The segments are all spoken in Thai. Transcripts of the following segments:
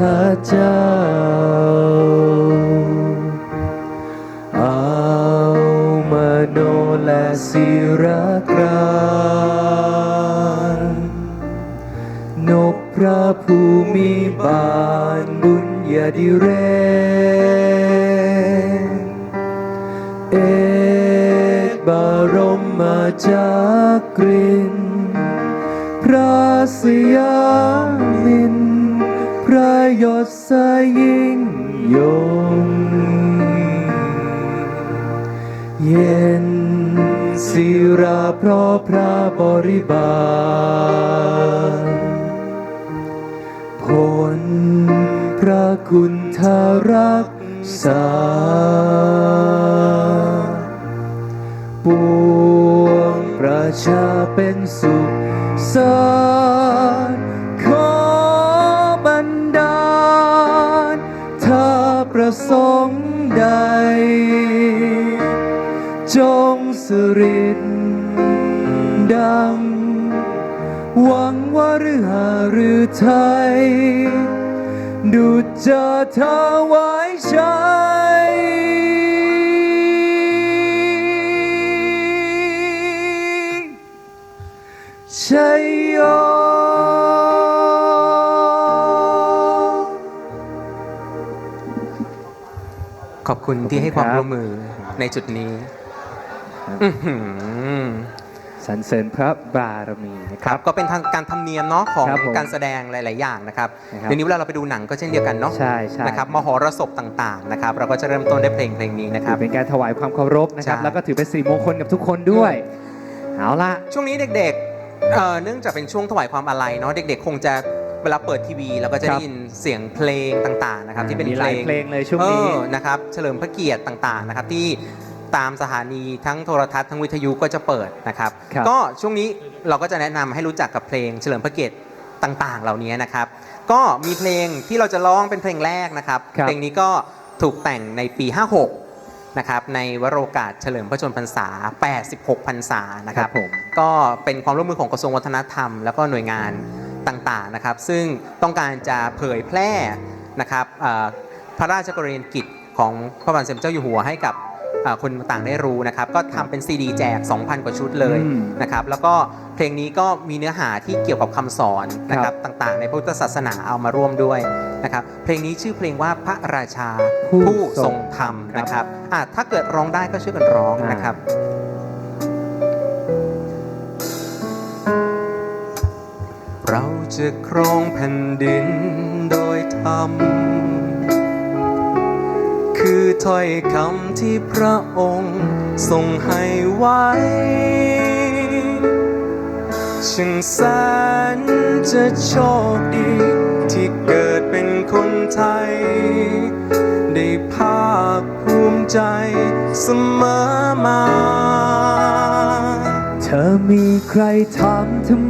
ข้าเจ้า เอามโนและศิรกรานนกพระภูมิบาลบุญญาดิเรเอกบารมมาจากกรินพระสยาม ยศสยิ่งยง เย็นศิราเพราะพระบริบาลผลพระคุณทารักษาปวงประชาเป็นสุขสา ประสงค์ใด จงสริดดัง หวังว่าหรือหาหรือไทย ดูจะถวายชัยชัยโย ขอบคุณที่ให้ความครับร่วมมือในจุดนี้อื้อหือสรรเสริญพระบารมีนะคครับรับก็เป็นทางการทำเนียมเนาะของครับผมการแสดงหลาย ๆ อย่างนะครับนะครับเดี๋ยวนี้เวลาเราไปดูหนังก็เช่นเดียวกันเนาะใช่ใช่นะครับมหรสพต่าง ๆ นะครับ เราก็จะเริ่มต้นด้วยเพลงเพลงนี้นะคถืรัอบเป็นการถวายความเคารพนะครับใช่แล้วก็ถือเป็นสีมงคลกับทุกคนด้วยเอาละช่วงนี้เด็กๆเอ่อเนื่องจากเป็นช่วงถวายความอาลัยเนาะเด็ก ๆ คงจะ เวลาเปิดทีวีเราก็จะครัได้บยินเสียงเพลงต่างๆนะครับที่เป็นมีหลายเพลงเลยช่วงนี้เออนะครับเฉลิมพระเกียรติต่างๆนะครับที่ตามสถานีทั้งโทรทัศน์ทั้งวิทยุก็จะเปิดนะครับครับก็ช่วงนี้เราก็จะแนะนำให้รู้จักกับเพลงเฉลิมพระเกียรติต่างๆ เหล่านี้นะครับ ก็มีเพลงที่เราจะร้องเป็นเพลงแรกนะครับครับเพลงนี้ก็ถูกแต่งในปี 56 นะครับในวโรกาสเฉลิมพระชนมพรรษา 86 พรรษานะคครัรับบผมก็เป็นความร่วมมือของกระทรวงวัฒนธรรม แล้วก็หน่วยงาน ต่างๆนะครับ ซึ่งต้องการจะเผยแพร่นะครับเอ่อพระราชกรณียกิจของพระบาทสมเด็จเจ้าอยู่หัวให้กับเอ่อคนต่างได้รู้นะครับ ก็ทำเป็นซีดีแจก 2,000 กว่าชุดเลยอืมนะครับ แล้วก็เพลงนี้ก็มีเนื้อหาที่เกี่ยวกับคำสอนนะครับต่างๆ ในพุทธศาสนาเอามาร่วมด้วยนะครับ เพลงนี้ชื่อเพลงว่าพระราชาผู้ผู้ทรงธรรมนะครับอะถ้าเกิดร้องได้ก็ช่วยกันร้องนะครับ เราจะครองแผ่นดินโดยธรรม คือถ้อยคำที่พระองค์ทรงให้ไว้ช่างแสนจะโชคดี ที่เกิดเป็นคนไทย ได้ภาคภูมิใจเสมอมา เธอมีใครถามทำไ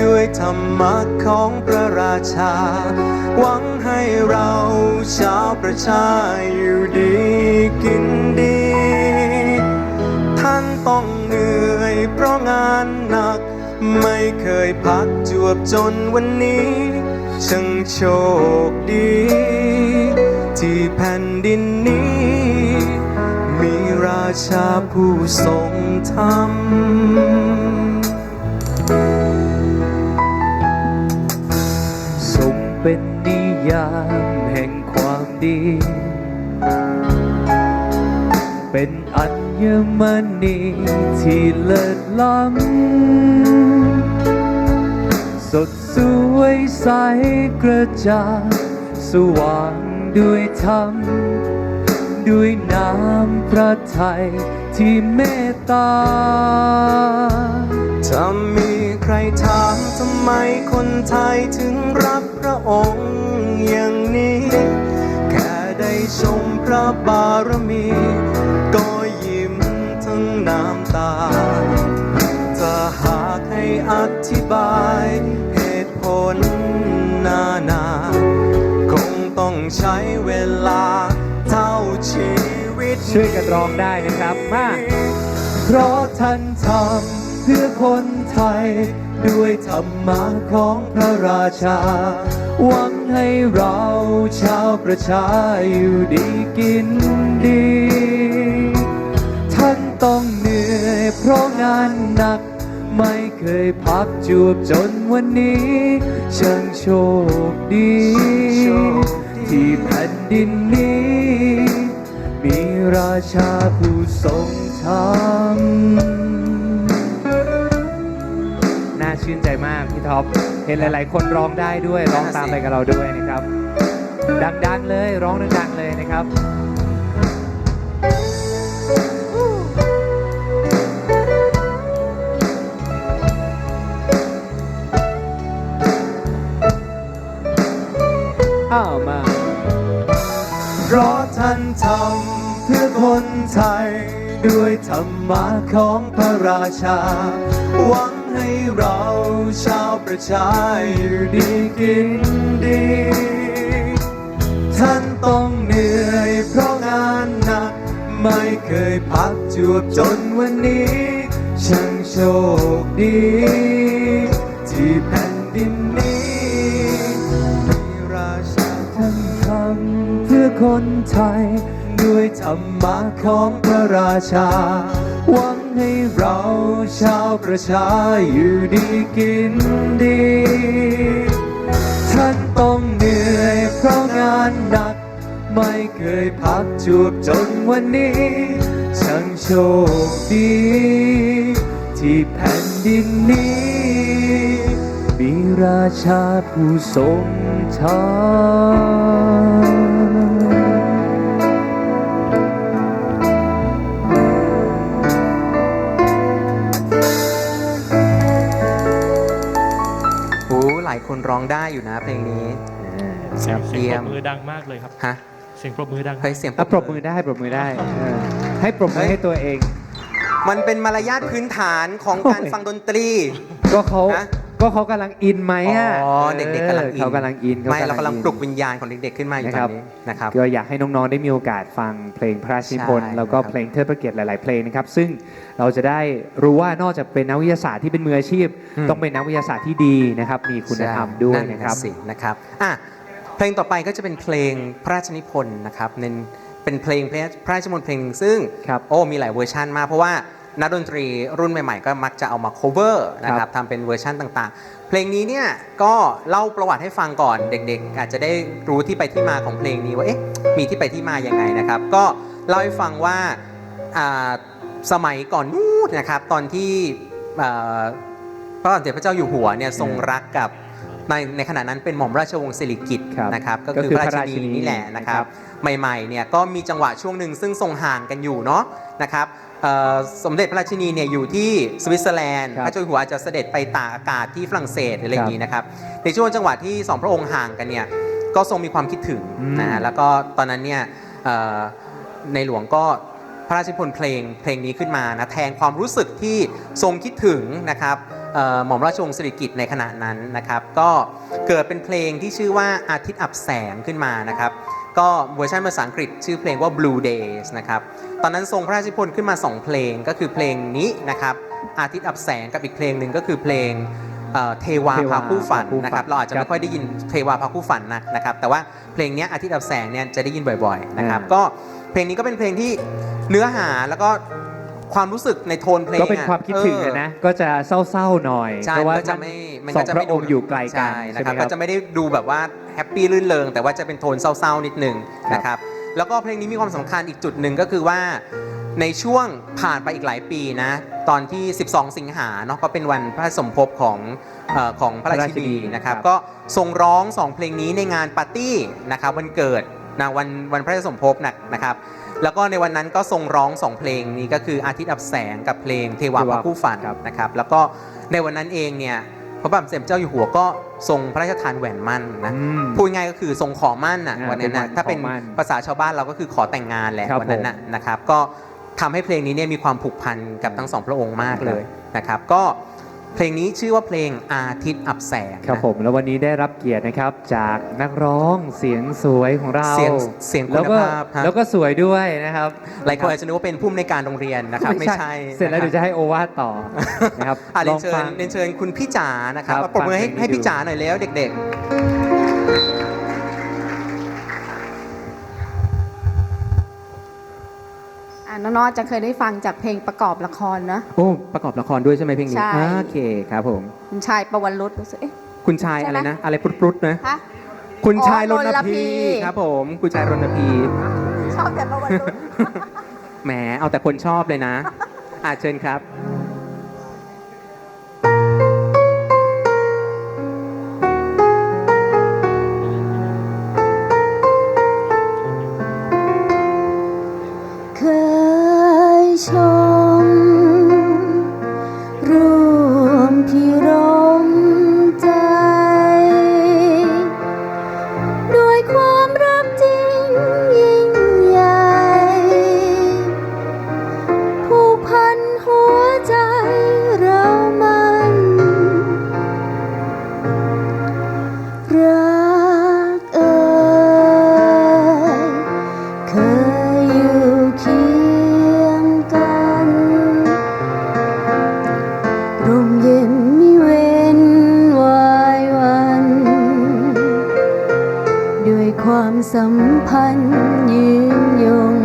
ด้วยธรรมะของพระราชา หวังให้เราชาวประชาอยู่ดีกินดี ท่านต้องเหนื่อยเพราะงานหนัก ไม่เคยพักจวบจนวันนี้ช่างโชคดี ที่แผ่นดินนี้ มีราชาผู้ทรงธรรม ยามแห่งความดี เป็นอัญมณีที่เลิศล้ำสดสวยใสกระจ่างสว่างด้วยธรรม ด้วยน้ำพระทัยที่เมตตา ถ้ามีใครถามทำไมคนไทยถึงรักพระองค์ อย่างนี้ แค่ได้ชมพระบารมี ก็ยิ้มทั้งน้ำตา จะหากให้อธิบายเหตุผลนานา คงต้องใช้เวลาเท่าชีวิตช่วยกันร้องได้นะครับมากเพราะท่านทำเพื่อคนไทยด้วยธรรมะของพระราชา หวังให้เราชาวประชาอยู่ดีกินดี ท่านต้องเหนื่อยเพราะงานหนัก ไม่เคยพักจวบจนวันนี้ช่างโชคดีโชคดีที่แผ่นดินนี้ มีราชาผู้ทรงธรรม ชื่นใจมากพี่ท็อปเห็นหลาย ๆ คนร้องได้ด้วยร้องตามไปกับเราด้วยนะครับ ดังๆเลยร้องดังๆเลยนะครับอ้าวมาเพราะท่านทำเพื่อคนไทย ด้วยธรรมะของพระราชา หวัง ให้เราชาวประชาอยู่ดีกินดี ท่านต้องเหนื่อยเพราะงานหนัก ไม่เคยพักจวบจนวันนี้ช่างโชคดี ที่แผ่นดินนี้มีราชาท่านทำเพื่อคนไทย ด้วยธรรมะของพระราชาหวัง ให้เราชาวประชาอยู่ดีกินดี ท่านต้องเหนื่อยเพราะงานหนัก ไม่เคยพักจวบจนวันนี้ช่างโชคดี ที่แผ่นดินนี้ มีราชาผู้ทรงธรรม คนร้องได้อยู่นะเพลงนี้เสียงเตรีเสียยงมปรบมือดังมากเลยครับ ฮะ เสียงปรบมือดังเฮ้ยเสียงอะปรบมือได้ปรบมือได้เออให้ปรบมือให้ตัวเอง มันเป็นมารยาทพื้นฐานของการโอ้ยฟังดนตรี ก็เขาฮะ ก็เขากำลังอินไหมอะอ๋อเด็กๆกำลังอินเขากำลังอินไม่เรากำลังอินปลุกวิญญาณของเด็กๆขึ้นมาอยู่นะตครัอบนนี้นะครับ ก็อยากให้น้องๆได้มีโอกาสฟังเพลงพระราชนิพนธ์ใช่แล้วก็นะครับ เพลงเทิดพระเกียรติหลาย ๆ เพลงนะครับ ซึ่งเราจะได้รู้ว่านอกจากเป็นนักวิทยาศาสตร์ที่เป็นมืออาชีพอืมต้องเป็นนักวิทยาศาสตร์ที่ดีนะครับ มีคุณธรรมด้วยใช่นะครับ สินะครับอะเพลงต่อไปก็จะเป็นเพลงพระราชนิพนธ์นะครับเป็นเป็นเพลงพระราชนิพนธ์เพลงหนึ่งซึ่งครับ โอ้มีหลายเวอร์ชันมากเพราะว่า นักดนตรีรุ่นใหม่ๆ ก็มักจะเอามา cover นะคครัรับบทำเป็นเวอร์ชันต่างๆ เพลงนี้เนี่ยก็เล่าประวัติให้ฟังก่อนเด็กๆ อาจจะได้รู้ที่ไปที่มาของเพลงนี้ว่าเอ๊ะมีที่ไปที่มายังไงนะครับ ก็เล่าให้ฟังว่าอ่าสมัยก่อนนู้นนะครับตอนที่อ่าพระบาทสมเด็จพระเจ้าอยู่หัวเนี่ยทรงรักกับในในขณะนั้นเป็นหม่อมราชวงศ์สิริกิติ์ครับนะครับก็ก็คือคือพระราพระราชิชินีนีนี่แหละนะครันะครับบใหม่ๆเนี่ยก็มีจังหวะช่วงหนึ่งซึ่งทรงห่างกันอยู่เนาะนะครับเอ่อ สมเด็จพระราชินีเนี่ยอยู่ที่สวิตเซอร์แลนด์ครับพระเจ้าอยู่หัวอาจจะเสด็จไปตากอากาศที่ฝรั่งเศสหรืออะไรครับอย่างนี้นะครับในช่วงจังหวะที่สองพระองค์ห่างกันเนี่ยก็ทรงมีความคิดถึงอืมนะฮะแล้วก็ตอนนั้นเนี่ยเอ่อในหลวงก็พระราชนิพนธ์เพลงเพลงนี้ขึ้นมานะแทนความรู้สึกที่ทรงคิดถึงนะครับเอ่อหม่อมราชวงศ์สิริกิติ์ในขณะนั้นนะครับ ก็เกิดเป็นเพลงที่ชื่อว่าอาทิตย์อับแสงขึ้นมานะครับ ก็เวอร์ชันภาษาอังกฤษชื่อเพลงว่า Blue Days นะครับ ตอนนั้นทรงพระราชนิพนธ์ขึ้นมา 2 เพลงก็คือเพลงนี้นะครับ อาทิตย์อับแสงกับอีกเพลงหนึ่งก็คือเพลงเอ่อเทวาเทวาพาคู่ฝันพาคู่ฝันนะครับ เราอาจจะครัไม่บค่อยได้ยินเทวาพาคู่ฝันนะนะครับ แต่ว่าเพลงเนี้ยอาทิตย์อับแสงเนี่ยจะได้ยินบ่อยๆนะครับอ่าก็เพลงนี้ก็เป็นเพลงที่เนื้อหาแล้วก็ ความรู้สึกในโทนเพลงก็เป็นอะความคิดถึงเอออะนะ ก็จะเศร้าๆหน่อยใช่เพราะว่ามันก็จะไม่มันสอก็งจะพไม่ระองค์อยู่ไกลกันใช่ใช่นะไหคมรับครัก็บจะไม่ได้ดูแบบว่าแฮปปี้รื่นเริงแต่ว่าจะเป็นโทนเศร้าๆนิดนึงครับนะครับแล้วก็เพลงนี้มีความสำคัญอีกจุดหนึ่งก็คือว่าในช่วงผ่านไปอีกหลายปีนะ ตอนที่ 12 สิงหาเนาะก็เป็นวันพระสมภพของเอ่อของพระราชินีนะครับ ก็ทรงร้อง2เพลงนี้ในงานปาร์ตี้นะครับวันเกิดนะวันวันพระสมภพนะนะครับ แล้วก็ในวันนั้นก็ทรงร้องสองเพลงนี้ก็คืออาทิตย์อับแสงกับเพลงเทวาพระคู่ฝันครับนะครับ แล้วก็ในวันนั้นเองเนี่ยพระบาทสมเด็จพระเจ้าอยู่หัวก็ทรงพระราชทานแหวนมั่นนะอืมพูดง่ายก็คือทรงขอมั่นน่ะอ่าวันนั้นน่ะเป็นวันถ้าเป็นขอมั่นภาษาชาวบ้านเราก็คือขอแต่งงานแหละครับวันนั้นน่ะนะครับ ก็ทำให้เพลงนี้เนี่ยมีความผูกพันกับทั้งสองพระองค์มากเลยนะครับ ก็ เพลงนี้ชื่อว่าเพลงอาทิตย์อับแสงครับนะผมแล้ววันนี้ได้รับเกียรตินะครับจากนักร้องเสียงสวยของเราเสียงเสียงคุณแล้วก็ภาพฮะแล้วก็สวยด้วยนะครับหลายคนอาจจะนึกว่าเป็นผู้อำนวยการโรงเรียนนะครับ ไม่ใช่เสร็จแล้วนคเดี๋บยวจะให้โอวาทต่อนะครับอะเรีลยอนงเชิฟัญงเรียนเชิญคุณพี่จ๋านะครับครับปรบมือให้ฟังเพลงให้นี้พี่ดูจ๋าหน่อยแล้วเด็ก อะน้องๆจะเคยได้ฟังจากเพลงประกอบละครนะโอ้ประกอบละครด้วยใช่ไหมเพลงนี้ใช่ อ่าโอเคครับผม คุณชายประวันรุษรู้สึกเอ๊ะ คุณชายใช่อะไหม ไรนะ อะไรปรุดๆนะ ฮะ คุณชายอ๋รอณรณพี พีครับผม คุณชายรณพี ชอบแต่ประวันรุษ แหมเอาแต่คนชอบเลยนะ อาเชิญครับ ความสัมพันธ์ยืนยง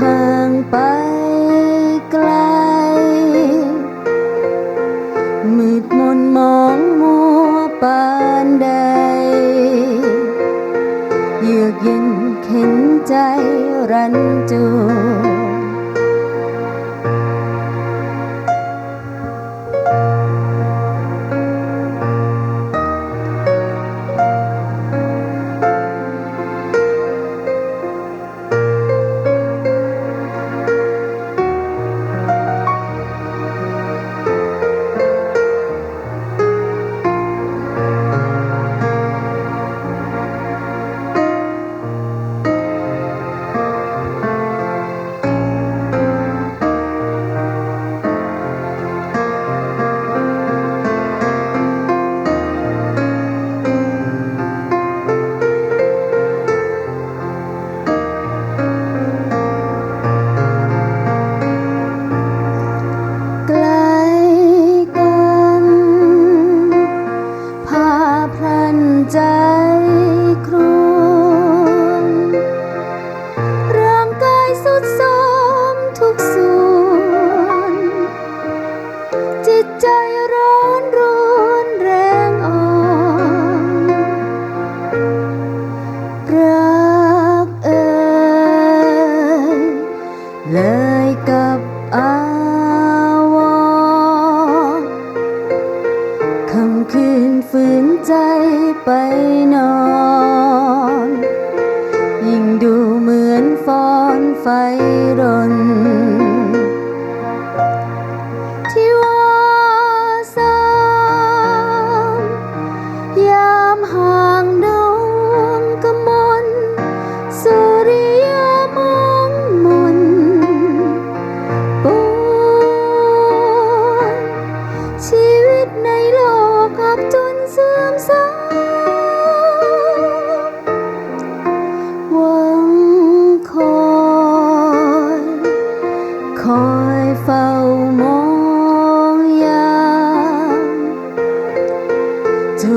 ห่างไปไกล มืดมนมองมัวปานใด เยือกเย็นเข็นใจรันจู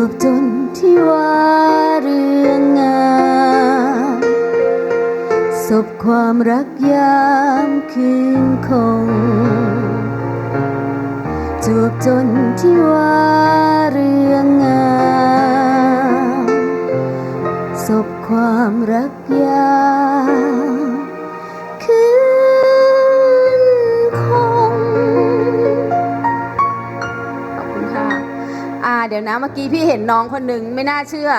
บจนที่ว่าเรื่องงามศพความรักยามคืนคงจบจนที่ว่าเรื่องงามศพความรัก เมื่อกี้พี่เห็นน้องคนหนึ่งไม่น่าเชื่อ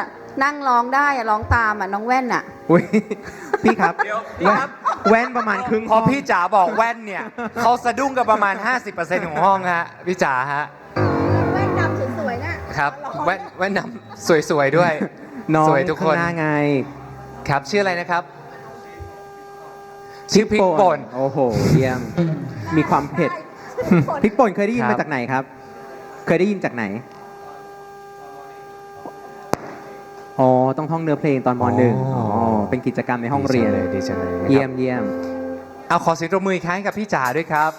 นั่งร้องได้อะร้องตามอะน้องแว่นอะอุ้ยพี่ครับเดี๋ยวพี่แว่นครับ แว่นประมาณครึ่งพอห้งพี่จ๋าบอกแว่นเนี่ย เขาสะดุ้งกับประมาณ 50%ของห้องฮะพี่จ๋าฮะแว่นดำสวยๆน่ะครับแว่นแว่นนำสวยๆด้วยน้องสวยทุกคนข้างหน้าไง ครับชื่ออะไรนะครับ ชื่อพริกป่น โอ้โห เยี่ยม มีความเผ็ด พริกป่นเคยได้ยินครับ มาจากไหนครับ เคยได้ยินจากไหน อ๋อ ต้องท่องเนื้อเพลงตอนมหนึ่งอ๋อ เป็นกิจกรรมในห้องเรียน ดีจังเลยดีจังเลยเยี่ยมเยี่ยม เอาขอเสียงตบมืออีกครั้งให้กับพี่จ๋าด้วยครับ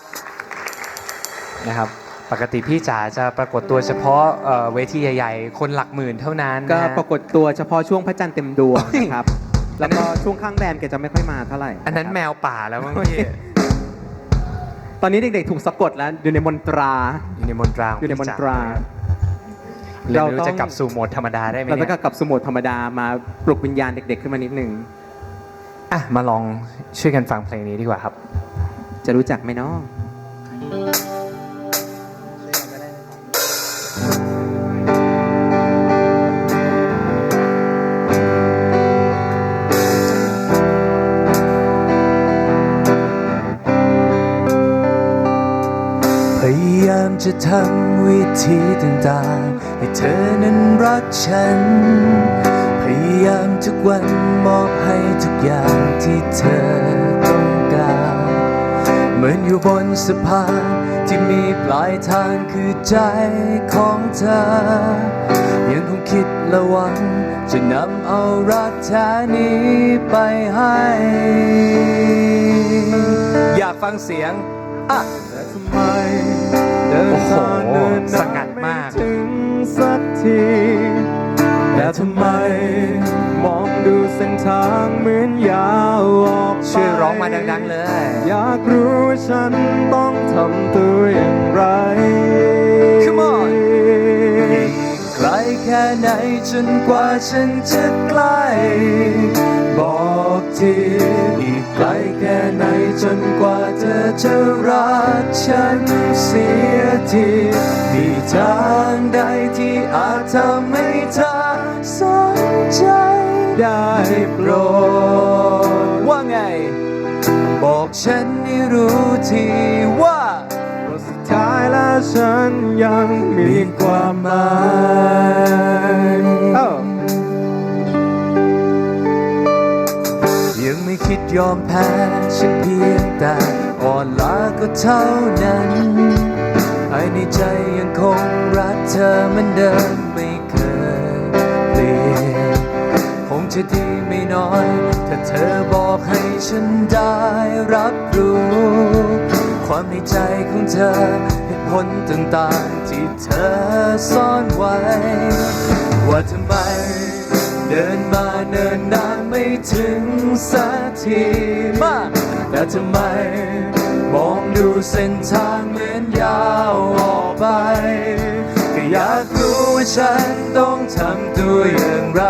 นะครับ ปกติพี่จ๋าจะปรากฏตัวเฉพาะเอ่อเวทีใหญ่ๆ คนหลักหมื่นเท่านั้นก็นะฮะ ปรากฏตัวเฉพาะช่วงพระจันทร์เต็มดวงเฮ้ยนะครับ แล้วก็ช่วงข้างแรมแกจะไม่ค่อยมาเท่าไหร่อันนั้นะครับแมวป่าแล้วมั้งพี่ตอนนี้เด็กๆถูกสะกดแล้ว อยู่ในมนตรา อยู่ในมนตราขงอยู่ในมนพี่ตราเลยไม่รู้ เราต้องจะกลับสู่โหมดธรรมดาได้ไหมเราเนี่ต้องยกลับสมุดธรรมดามาปลุกวิญญาณเด็ก ๆ ขึ้นมานิดหนึ่ง อะมาลองช่วยกันฟังเพลงนี้ดีกว่าครับ จะรู้จักไหมเนาะ จะทำวิธีต่างๆ ให้เธอนั้นรักฉัน พยายามทุกวันมอบให้ทุกอย่างที่เธอต้องการ เหมือนอยู่บนสะพานที่มีปลายทางคือใจของเธอ ยังคงคิดและหวัง จะนำเอารักแท้นี้ไปให้ อยากฟังเสียง อะแต่ทำไม หมาเนินสงัดมากไถึงสักทีแต่ทำไมมองดูเส้นทางเหมือนยาวออกไปช่วยร้องมาดัง ๆ เลย อยากรู้ว่าฉันต้องทำตัวอย่างไร Come on ไกลแค่ไหนจนกว่าฉันจะใกล้ บอกทีอีกไกลแค่ไหนจนกว่าเธอจะรักฉันเสีย ทีมีทางใดที่อาจทำให้เธอสนใจได้โปรดว่าไง บอกฉันให้รู้ทีว่าว่าสุดท้ายแล้วฉันยังมีความหมายยังไม่คิดยอมแพ้ฉันเพียงแต่อ่อนล้าก็เท่านั้น ภายในใจยังคงรักเธอเหมือนเดิมไม่เคยเปลี่ยนคงจะดีไม่น้อย ถ้าเธอบอกให้ฉันได้รับรู้ ความในใจของเธอเหตุผลต่างๆที่เธอซ่อนไว้ ว่าทำไมเดินมาเนินนานไม่ถึงสักทีมาแต่ทำไม มองดูเส้นทางเหมือนยาวออกไป ก็อยากรู้ว่าฉันต้องทำตัวอย่างไร